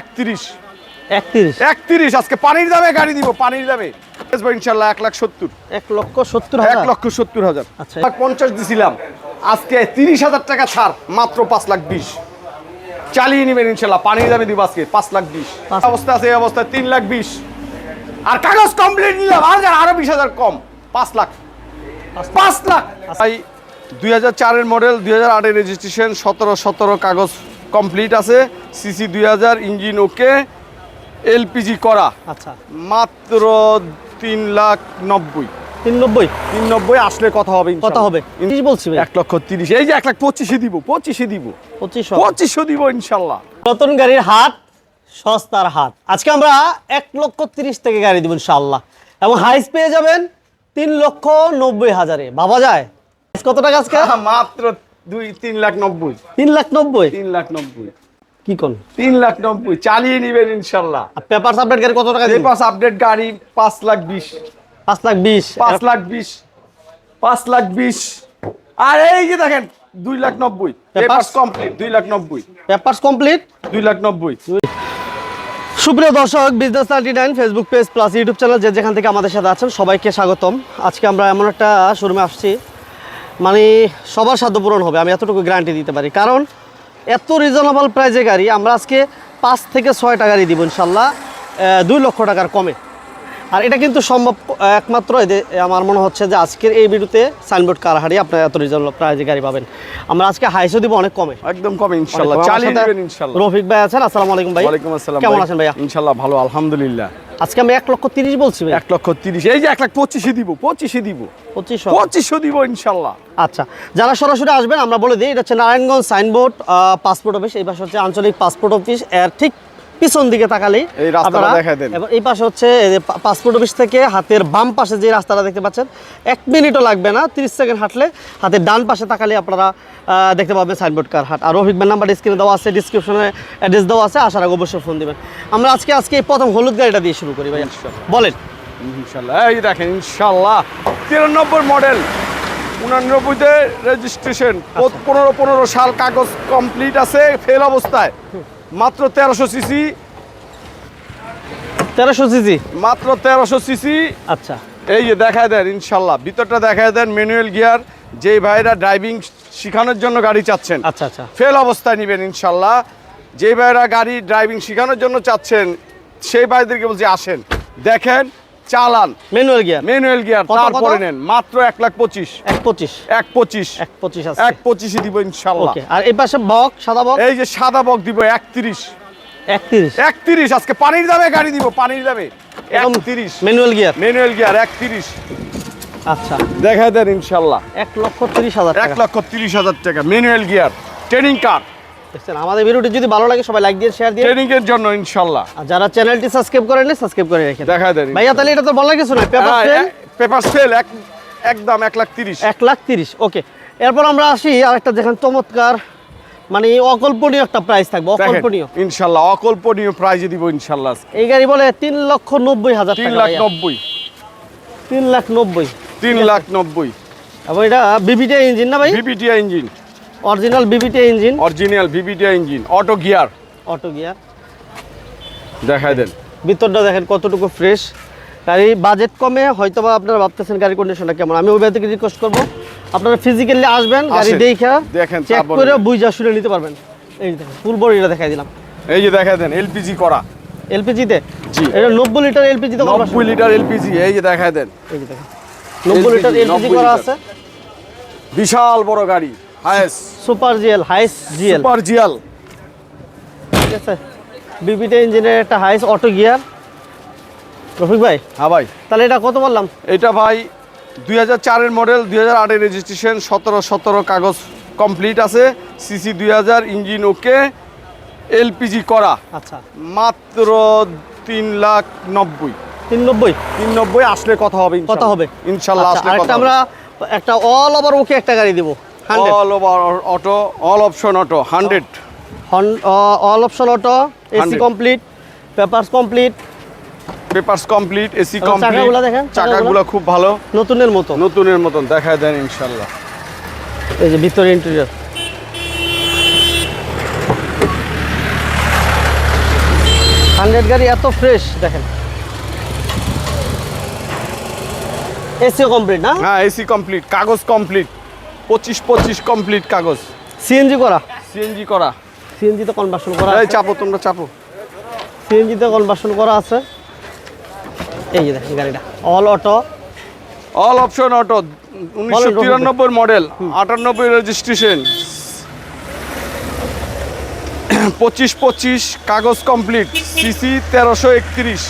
একত্রিশ। একত্রিশ। একত্রিশ আজকে পানির দামে গাড়ি দিব পানির দামে। ইনশাল্লাহ এক লাখ সত্তর। এক লক্ষ সত্তর এক লক্ষ সত্তর হাজার। আচ্ছা। পঞ্চাশ দিছিলাম। আজকে তিরিশ হাজার টাকা ছাড় মাত্র পাঁচ লাখ বিশ। চালিয়ে নেবেন ইনশাল্লাহ পানির দামে দিব আজকে পাঁচ লাখ বিশ। অবস্থা আছে এই অবস্থায় তিন লাখ বিশ। আর কাগজ কমপ্লিট নিলাম হাজার আরও বিশ হাজার কম পাঁচ লাখ। পাঁচ লাখ। ভাই দুই হাজার চারের মডেল দুই হাজার আটের রেজিস্ট্রেশন সতেরো সতেরো কাগজ কমপ্লিট আছে। সিসি দুই হাজার ইঞ্জিন ওকে এলপিজি করা। আচ্ছা। মাত্র তিন লাখ নব্বই। তিন নব্বই? তিন নব্বই আসলে কথা হবে ইনশাল্লাহ। হবে। তিরিশ বলছি এক লক্ষ তিরিশ। এই যে এক লাখ পঁচিশে দিব পঁচিশে দিব। পঁচিশ পঁচিশশো দিব ইনশাল্লাহ। নতুন গাড়ির হাট সস্তার হাট আজকে আমরা এক লক্ষ তিরিশ থেকে গাড়ি দিব ইনশাল্লাহ। এবং হাইস পেয়ে যাবেন তিন লক্ষ নব্বই হাজারে। ভাবা যায়। কত টাকা আজকে? মাত্র দুই তিন লাখ নব্বই। তিন লাখ নব্বই? তিন লাখ নব্বই। কি কোন তিন লাখ নব্বই চালিয়ে নিবেন ইনশাল্লাহ। পেপার আপডেট গাড়ি কত টাকা পেপাস আপডেট গাড়ি পাঁচ লাখ বিশ। পাঁচ লাখ বিশ পাঁচ লাখ বিশ পাঁচ লাখ বিশ। আর এই যে দেখেন দুই লাখ নব্বই। পেপাস কমপ্লিট দুই লাখ নব্বই। পেপার কমপ্লিট দুই লাখ নব্বই। সুপ্রিয় দর্শক business thirty nine Facebook page plus YouTube channel যে যেখান থেকে আমাদের সাথে আছেন সবাইকে স্বাগতম। আজকে আমরা এমন একটা শোরুমে আসছি। মানে সবার সাধ্য পূরণ হবে আমি এতটুকু গ্যারান্টি দিতে পারি। কারণ এত রিজনেবল প্রাইজে গাড়ি, আমরা আজকে পাঁচ থেকে ছয়টা গাড়ি দিব ইনশাল্লাহ দুই লক্ষ টাকার কমে। আর এটা কিন্তু সম্ভব একমাত্র আমার মনে হচ্ছে যে আজকের এই ভিডিওতে সাইনবোর্ড কার হারিয়ে আপনারা এত রিজনেবল প্রাইজে গাড়ি পাবেন। আমরা আজকে হাইসও দিব অনেক কমে। একদম কমে চালিয়ে নেবেন রফিক ভাই আছেন আসসালামু আলাইকুম ভাই। ওয়ালাইকুম আসসালাম কেমন আছেন ভাইয়া? ইনশাল্লাহ ভালো আলহামদুলিল্লাহ। আজকে আমি এক লক্ষ তিরিশ বলছি এক লক্ষ তিরিশ। এই যে এক লাখ পঁচিশে দিব পঁচিশে দিব। পঁচিশশো। পঁচিশশো দিব ইনশাল্লাহ। আচ্ছা যারা সরাসরি আসবেন আমরা বলে দিই এটা হচ্ছে নারায়ণগঞ্জ সাইনবোর্ড পাসপোর্ট অফিস এই পাশে হচ্ছে আঞ্চলিক পাসপোর্ট অফিস এর ঠিক পিছন দিকে তাকালেই এই রাস্তাটা দেখায় দেন। এবং এই পাশে হচ্ছে পাসপোর্ট অফিস থেকে হাতের বাম পাশে যে রাস্তাটা দেখতে পাচ্ছেন এক মিনিটও লাগবে না তিরিশ সেকেন্ড হাঁটলে হাতের ডান পাশে তাকালে আপনারা দেখতে পাবেন সাইনবোর্ড কার হাট। আর অভিজ্ঞ নাম্বার স্ক্রিনে দেওয়া আছে ডিসক্রিপশনে অ্যাড্রেস দেওয়া আছে আসার আগে অবশ্যই ফোন দিবেন। আমরা আজকে আজকে এই প্রথম হলুদ গাড়িটা দিয়ে শুরু করি ভাই বলেন। ইনশাল্লাহ এই দেখেন ইনশাল্লাহ। তিরানব্বই মডেল উনানব্বইতে রেজিস্ট্রেশন পনেরো পনেরো সাল কাগজ কমপ্লিট আছে ফেল অবস্থায়। মাত্র তেরোশো সিসি তেরোশো সিজি মাত্র তেরোশো সিসি। আচ্ছা। এই যে দেখায় দেন ইনশাল্লাহ। ভিতরটা দেখায় দেন ম্যানুয়াল গিয়ার যে ভাইরা ড্রাইভিং শেখানোর জন্য গাড়ি চাচ্ছেন। আচ্ছা আচ্ছা। ফেল অবস্থায় নেবেন ইনশাল্লাহ। যে ভাইরা গাড়ি ড্রাইভিং শেখানোর জন্য চাচ্ছেন সেই ভাইদেরকে বলছি আসেন। দেখেন চালান। ম্যানুয়াল গিয়ার ম্যানুয়াল গিয়ার তারপরে নেন মাত্র এক লাখ পঁচিশ। এক পঁচিশ? এক পঁচিশ। এক পঁচিশ আছে। এক পঁচিশই দিব ইনশাল্লাহ। আর এই পাশে বক সাদা বক? এই যে সাদা বক দিব একত্রিশ। একত্রিশ। একত্রিশ আজকে পানির দামে গাড়ি দিব পানির দামে। একত্রিশ। ম্যানুয়াল গিয়ার ম্যানুয়াল গিয়ার একত্রিশ। আচ্ছা। দেখা দেন ইনশাল্লাহ। এক লক্ষ তিরিশ হাজার এক লক্ষ তিরিশ হাজার টাকা ম্যানুয়াল গিয়ার ট্রেনিং কার দেখছেন আমাদের ভিডিওটি যদি ভালো লাগে সবাই লাইক দিয়ে শেয়ার দিয়ে। ট্রেনিং এর জন্য ইনশাল্লাহ। আর যারা চ্যানেলটি সাবস্ক্রাইব করেন সাবস্ক্রাইব করে রেখেন। দেখা দেন ভাইয়া তাহলে এটা তো বলার কিছু নয় পেপার সেল পেপার সেল এক একদম এক লাখ তিরিশ। এক লাখ তিরিশ ওকে এরপর আমরা আসি আরেকটা দেখেন চমৎকার। মানে অকল্পনীয় একটা প্রাইস থাকবে অকল্পনীয়। ইনশাল্লাহ অকল্পনীয় প্রাইজে দিব ইনশাল্লাহ এই গাড়ি বলে তিন লক্ষ নব্বই হাজার তিন লাখ নব্বই। তিন লাখ নব্বই। তিন লাখ নব্বই। এবং এটা বিবিটিআই ইঞ্জিন না ভাই? VVTI engine original VVTI engine original VVTI engine auto gear auto gear দেখায় দেন। ভিতরটা দেখেন কতটুকু ফ্রেশ গাড়ি বাজেট কমে হয়তো বা আপনারা ভাবতেছেন গাড়ির কন্ডিশনটা কেমন। আমি ওই থেকে রিকোয়েস্ট করব। আপনারা ফিজিক্যালি আসবেন গাড়ি দেখা দেখেন, চেক করে বুঝা শুনে নিতে পারবেন। এই যে দেখেন ফুল বডিটা দেখাই দিলাম। এই যে দেখায় দেন এলপিজি করা। এলপিজিতে জি। এটা নব্বই লিটার এলপিজিতে নব্বই লিটার এলপিজি এই যে দেখায় দেন। এই যে দেখেন নব্বই লিটার LPG, এলপিজি করা আছে। বিশাল বড় গাড়ি Hiace super GL Hiace GL super GL ঠিক আছে। বিবিটা ইঞ্জিনের একটা হাইস অটো গিয়ার রফিক ভাই হ্যাঁ ভাই। তাহলে এটা কত বললাম? এটা ভাই দুই হাজার চারের মডেল দুই হাজার আটের রেজিস্ট্রেশন সতেরো সতেরো কাগজ কমপ্লিট আছে। সিসি দুই হাজার ইঞ্জিন ওকে এলপিজি করা। আচ্ছা। মাত্র তিন লাখ নব্বই। তিন নব্বই? তিন নব্বই আসলে কথা হবে কথা হবে। ইনশাল্লাহ আচ্ছা, আসলে আমরা একটা অল ওভার ওকে একটা গাড়ি দিব। All over auto all option auto hundred all option auto AC complete papers complete papers complete AC complete চাকাগুলো খুব ভালো। নতুনের মতো। নতুনের মতন দেখায় দেন ইনশাল্লাহ এই যে ভিতরে ইন্টেরিয়র হান্ড্রেড গাড়ি এত ফ্রেশ দেখেন। এসিও কমপ্লিট না? হ্যাঁ এসি কমপ্লিট কাগজ কমপ্লিট পঁচিশ পঁচিশ কমপ্লিট কাগজ। সিএনজি করা? সিএনজি করা। সিএনজি তো কনভার্সন করা এই চাপো তোমরা চাপো। সিএনজি তে কনভার্সন করা আছে। এই যে দেখেন গাড়িটা। All auto all option auto উনিশশো। তিরানব্বই মডেল আটানব্বই রেজিস্ট্রেশন পঁচিশ পঁচিশ কাগজ কমপ্লিট সিসি তেরোশো একত্রিশ।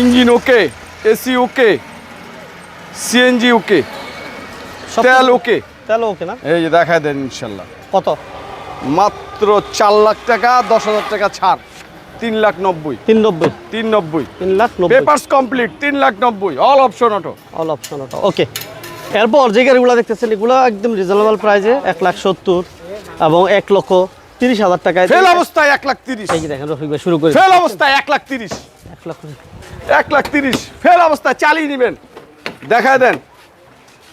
Engine okay AC okay CNG okay তেল ওকে তেল ওকে না? এই যে দেখায় দেন ইনশাল্লাহ। কত? মাত্র চার লাখ টাকা দশ হাজার টাকা ছাড়। তিন লাখ নব্বই। তিন নব্বই। তিন নব্বই। তিন লাখ পেপার্স কমপ্লিট তিন লাখ নব্বই। All option auto all option auto okay এরপর যে গাড়িগুলো দেখতেছেন এগুলো একদম রিজনেবল প্রাইসে এক লাখ সত্তর এবং এক লক্ষ তিরিশ হাজার টাকায় ফেল অবস্থায় এক লাখ তিরিশ। এই দেখেন রফিক ভাই শুরু করে ফেল অবস্থায় এক লাখ তিরিশ। এক লক্ষ এক লাখ তিরিশ। ফেল অবস্থায় চালিয়ে নেবেন। দেখায় দেন।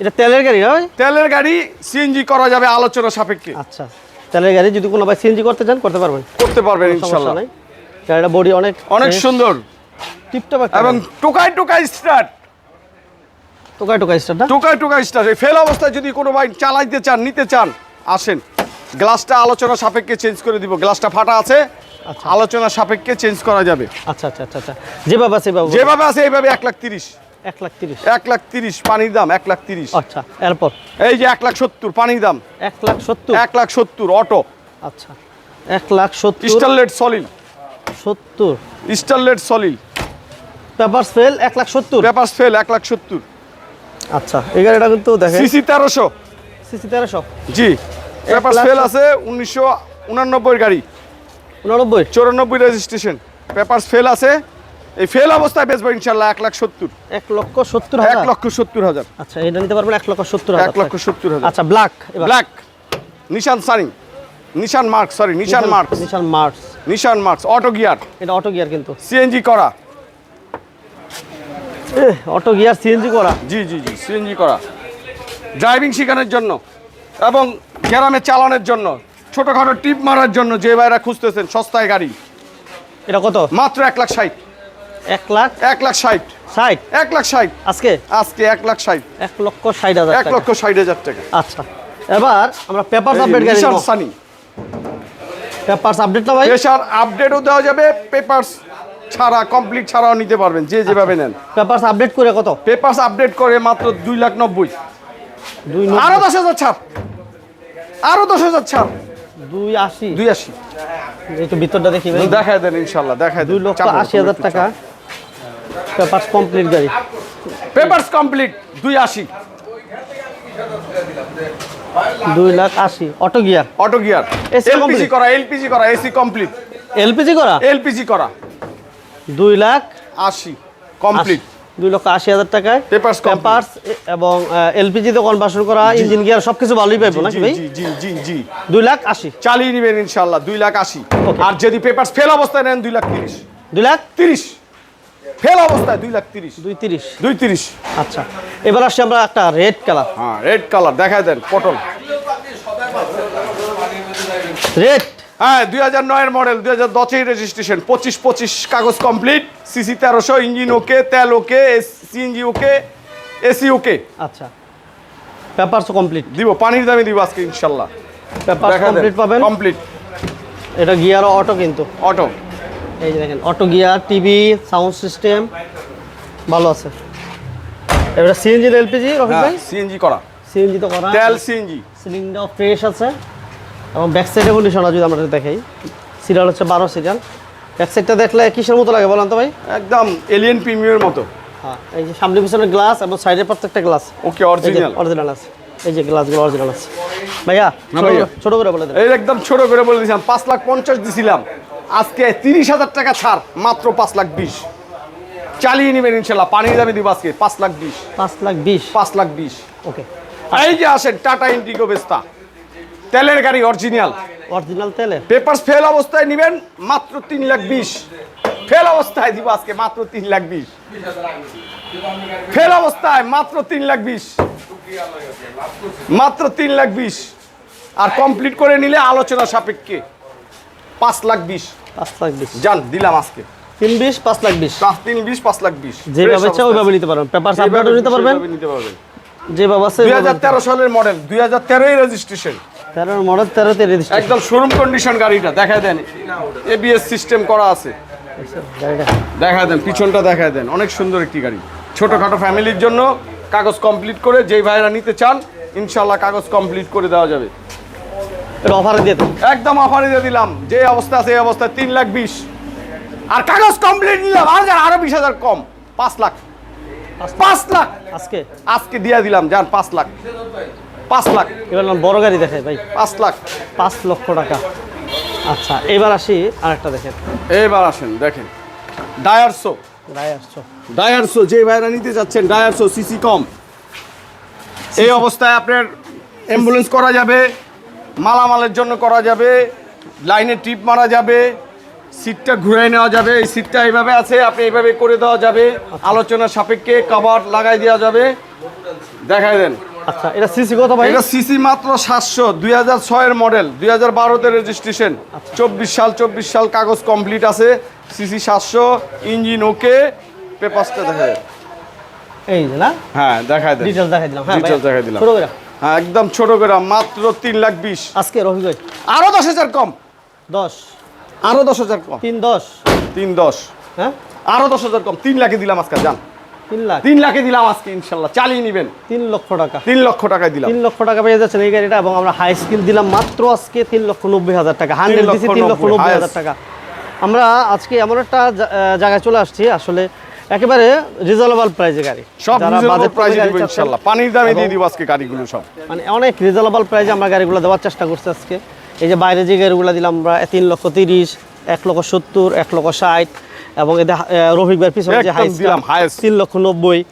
এটা তেলের গাড়ি ভাই তেলের গাড়ি সিএনজি করা যাবে আলোচনা সাপেক্ষে। আচ্ছা। তেলের গাড়ি যদি কোনো ভাই সিএনজি করতে চান করতে পারবেন। করতে পারবেন ইনশাল্লাহ। গাড়িটা বডি অনেক অনেক সুন্দর। টিপটপ এবং টোকাই টোকাই স্টার্ট টোকাই টোকাই স্টার না? টোকাই টোকাই স্টার্ট ফেল অবস্থায় যদি কোনো বাইক চালাইতে চান নিতে চান আসেন। গ্লাসটা আলোচনা সাপেক্ষে চেঞ্জ করে দিব। গ্লাসটা ফাটা আছে আচ্ছা। আলোচনা সাপেক্ষে চেঞ্জ করা যাবে। আচ্ছা আচ্ছা আচ্ছা আচ্ছা। যেভাবে আছে যেভাবে আছে এইভাবে এক লাখ তিরিশ। এক লাখ তিরিশ। এক লাখ তিরিশ পানির দাম এক লাখ তিরিশ। আচ্ছা এরপর? এই যে এক লাখ সত্তর পানির দাম। এক লাখ সত্তর? এক লাখ সত্তর অটো। আচ্ছা এক লাখ সত্তর। স্টারলেট সলিল সত্তর। Starlet solid. পেপার ফেল এক লাখ সত্তর। পেপার ফেল এক লাখ সত্তর। আচ্ছা এই গাড়িটা কিন্তু দেখেন। সিসি তেরোশো। সিসি তেরোশো। জি পেপার ফেল আছে উনিশশো উনানব্বই গাড়ি। উননব্বই। চৌরানব্বই রেজিস্ট্রেশন। পেপার ফেল আছে। এই ফেল অবস্থায় বেচবো ইনশাল্লাহ এক লাখ সত্তর। এক লক্ষ সত্তর এক লক্ষ সত্তর হাজার। আচ্ছা এটা নিতে পারবেন এক লক্ষ সত্তর হাজার। এক লক্ষ সত্তর হাজার। আচ্ছা black black. Nissan Sunny Nissan Mark sorry Nissan Mark Nissan Mars Nissan Marks auto gear এটা অটো গিয়ার কিন্তু। সিএনজি করা। অটো গিয়ার সিএনজি করা। জি জি জি সিএনজি করা। ড্রাইভিং শেখানোর জন্য এবং গ্রামে চালানোর জন্য ছোটোখাটো টিপ মারার জন্য যে ভাইরা খুঁজতেছেন সস্তায় গাড়ি। এটা কত? মাত্র এক লাখ ষাট। এক লাখ? এক লাখ ষাট। ষাট? এক লাখ ষাট। আজকে? আজকে এক লাখ ষাট। এক লক্ষ ষাট হাজার এক লক্ষ ষাট হাজার টাকা। আচ্ছা। এবার আমরা পেপার আপডেট গাড়ি সানি পেপার আপডেট না ভাই? পেশার আপডেটও দেওয়া যাবে পেপারস ছাড়া কমপ্লিট ছাড়াও নিতে পারবেন যে যেভাবে নেন। পেপার আপডেট করে কত? পেপারস আপডেট করে মাত্র দুই লাখ নব্বই। দুই আরও নব্বই, দশ হাজার ছাড়। আরও দশ হাজার ছাড়। দুই আশি। দুই আশি। একটু ভিতরটা দেখি দেখায় দেন ইনশাল্লাহ দেখায় দুই লক্ষ আশি হাজার টাকা। পেপার কমপ্লিট গাড়ি। পেপারস কমপ্লিট দুই আশি। দুই লাখ আশি। Auto gear. Auto gear. LPG? করা এলপিজি করা এসি কমপ্লিট এলপিজি করা? এলপিজি করা। দুই লাখ আশি কমপ্লিট। দুই লক্ষ আশি হাজার টাকায় Papers complete। পেপার এবং এলপিজি তে কনভার্সন করা ইঞ্জিন গিয়ার সবকিছু ভালোই পাইবো নাকি ভাই? জি জি জি দুই লাখ আশি। চালিয়ে নেবেন ইনশাল্লাহ দুই লাখ আশি. আর যদি পেপারস ফেল অবস্থায় নেন দুই লাখ তিরিশ। দুই লাখ? তিরিশ। ফেল অবস্থায় দুই লাখ তিরিশ। দুই তিরিশ। দুই তিরিশ। আচ্ছা। এবার আসছি আমরা একটা রেড কালার হ্যাঁ রেড কালার দেখায় দেন পটল। রেড হ্যাঁ দুই হাজার নয়ের মডেল দুই হাজার দশের রেজিস্ট্রেশন পঁচিশ পঁচিশ কাগজ কমপ্লিট সিসি তেরোশো ইঞ্জিন ওকে তেল ওকে সিএনজি ওকে এসি ওকে আচ্ছা। পেপারস কমপ্লিট দিব পানির দামে দিব আজকে ইনশাল্লাহ। পেপার কমপ্লিট পাবেন। কমপ্লিট এটা গিয়ার অটো কিন্তু। অটো এই যে দেখেন auto gear TV sound system ভালো আছে। এবারে সিএনজি এলপিজি রফিক ভাই? সিএনজি করা। সিএনজি তো করা। তেল সিএনজি সিলিন্ডার ফ্রেশ আছে। এবং ব্যাক সাইডে কন্ডিশন যদি আমরা দেখাই সিরিয়াল হচ্ছে বারো সিরিয়াল ব্যাক সাইডটা দেখলে কিসের মতো লাগে বলেন তো ভাই? একদম এলিয়েন প্রিমিয়ার মতো। হ্যাঁ এই যে সামনে পিছনে গ্লাস এবং সাইডে প্রত্যেকটা গ্লাস ওকে অরিজিনাল অরিজিনাল আছে। এই যে গ্লাসগুলো অরিজিনাল আছে। ভাইয়া ছোট করে বলে দেন। এই একদম ছোট করে বলে দিয়েছিলাম পাঁচ লাখ পঞ্চাশ দিছিলাম। আজকে তিরিশ হাজার টাকা ছাড় মাত্র পাঁচ লাখ বিশ। চালিয়ে নেবেন ইনশাল্লাহ পানির দামে দিব আজকে পাঁচ লাখ বিশ। পাঁচ লাখ বিশ। পাঁচ লাখ বিশ। ওকে এই যে আসেন টাটা ইন্ডিগো বেস্তা তেলের গাড়ি অরিজিনাল অরিজিনাল তেলে পেপার ফেল অবস্থায় নেবেন মাত্র তিন লাখ বিশ। ফেল অবস্থায় দিব আজকে মাত্র তিন লাখ বিশ। ফেল অবস্থায় মাত্র তিন লাখ বিশ। মাত্র তিন লাখ বিশ। আর কমপ্লিট করে নিলে আলোচনা সাপেক্ষে পাঁচ লাখ বিশ। পাঁচ লাখ বিশ। যান দিলাম আজকে। তিন বিশ পাঁচ লাখ বিশ। পাঁচ তিন বিশ পাঁচ লাখ বিশ। যেভাবে ইচ্ছা ওইভাবে নিতে পারবেন। পেপার সাবমিটও নিতে পারবেন। নিতে পারবেন। যেভাবে আছে দুই হাজার তেরো সালের মডেল দুই হাজার তেরোই রেজিস্ট্রেশন তেরো মডেল তেরোতে একদম শোরুম কন্ডিশন গাড়িটা দেখায় দেন। এবিএস সিস্টেম করা আছে। দেখায় দেন পিছনটা দেখায় দেন। অনেক সুন্দর একটি গাড়ি। ছোটখাটো ফ্যামিলির জন্য কাগজ কমপ্লিট করে যেই ভাইরা নিতে চান ইনশাল্লাহ কাগজ কমপ্লিট করে দেওয়া যাবে। অফারে দিয়ে একদম অফারে দিয়ে দিলাম। যে অবস্থা আছে এই অবস্থায় তিন লাখ বিশ। আর কাগজ কমপ্লিট নিলাম। আর আরও বিশ হাজার কম। পাঁচ লাখ। পাঁচ লাখ। আজকে? আজকে দিয়ে দিলাম যান পাঁচ লাখ। পাঁচ লাখ। এবার বড় গাড়ি দেখাই ভাই। পাঁচ লাখ। পাঁচ লক্ষ টাকা। আচ্ছা এবার আসি আরেকটা দেখেন। এবার আসেন দেখেন। ডায়ারসো ডায়ারসো যে ভাইরা নিতে যাচ্ছেন ডায়ারসো সিসি কম এই অবস্থায় আপনার অ্যাম্বুলেন্স করা যাবে মালামালের জন্য করা যাবে লাইনে ট্রিপ মারা যাবে সিটটা ঘুরে নেওয়া যাবে এই সিটটা এইভাবে আছে আপনি এইভাবে করে দেওয়া যাবে আলোচনার সাপেক্ষে কভার লাগাই দেওয়া যাবে। দেখাই দেন। আচ্ছা এটা সিসি কত ভাই? এটা সিসি মাত্র সাতশো দুই হাজার ছয়ের মডেল দুই হাজার বারোতে রেজিস্ট্রেশন চব্বিশ সাল চব্বিশ সাল কাগজ কমপ্লিট আছে সিসি সাতশো ইঞ্জিন ওকে পেপারসটা দেখা যায় এই না? হ্যাঁ দেখায় দেন। ডিটেলস দেখাই দিলাম। হ্যাঁ দেখাই দিলাম। ছোট করে। হ্যাঁ একদম ছোট করে মাত্র তিন লাখ বিশ। আজকে রফিক ভাই। আরও দশ হাজার কম। দশ। আরও দশ হাজার কম। তিন দশ। তিন দশ। হ্যাঁ? আরও দশ হাজার কম। তিন লাখে দিলাম আজকে যান। তিন লাখ। তিন লাখে দিলাম আজকে ইনশাল্লাহ। চালিয়ে নিবেন। তিন লক্ষ টাকা। তিন লক্ষ টাকায় দিলাম। তিন লক্ষ টাকা পেয়ে যাচ্ছেন এই গাড়িটা এবং আমরা হাই স্কিল দিলাম মাত্র আজকে তিন লক্ষ নব্বই হাজার টাকা। হান্ড্রেড দিচ্ছি তিন লক্ষ নব্বই, হাজার টাকা। আমরা আজকে এমন একটা জায়গায় চলে আসছি আসলে একেবারে রিজনেবল প্রাইজে গাড়ি। সব রিজনেবল প্রাইসে দিব পানির দামে দিয়ে দিব আজকে গাড়িগুলো সব। মানে অনেক রিজনেবল প্রাইজে আমরা গাড়িগুলো দেওয়ার চেষ্টা করছি আজকে। এই যে বাইরে যে গাড়িগুলো দিলাম আমরা তিন লক্ষ তিরিশ এক লক্ষ সত্তর এক লক্ষ ষাট এবং আহ, রফিক ভাইয়ের পিছনে যে হাইস্ট হাই দিলাম highest। তিন লক্ষ নব্বই